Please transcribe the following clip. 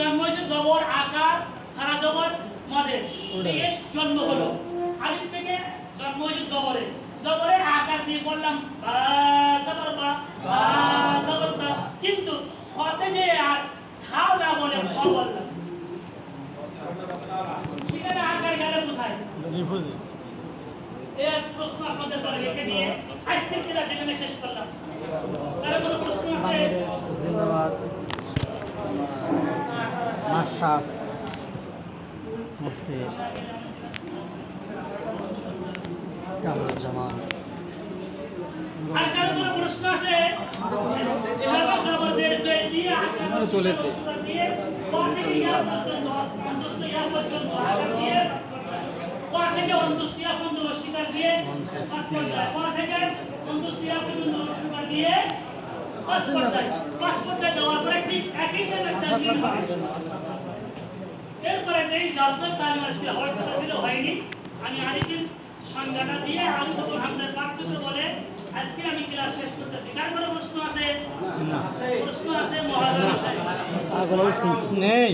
জন্ম হয়েছে জবর আকার খারা জবর মাদের। এর জন্ম হলো। আলিফ থেকে জন্ম হয়েছে জবরে। জবরের আকার দিয়ে বললাম কিন্তু হতে যে আর খাও না বলে খ বললাম। সেখানে আকার গেলে কোথায়? প্রশ্ন আপনাদের পরে আজকে এখানে শেষ করলাম। তাহলে কোনো প্রশ্ন আছে? চলেছে অন্তস্থ ইয়া পর্যন্ত আকার দিয়ে পাঁচ পর্যায় পাঁচ পর্যায় পাঁচ দেওয়ার পরে ঠিক একই দিন একটা হবে এরপরে যেই জজমের তালিম আজকে হওয়ার কথা ছিল হয়নি। আমি আরেকদিন সংজ্ঞাটা দিয়ে আমি তখন আমাদের পার্থক্য বলে আজকে আমি ক্লাস শেষ করতেছি। কার কোনো প্রশ্ন আছে? প্রশ্ন আছে মহাজন নেই?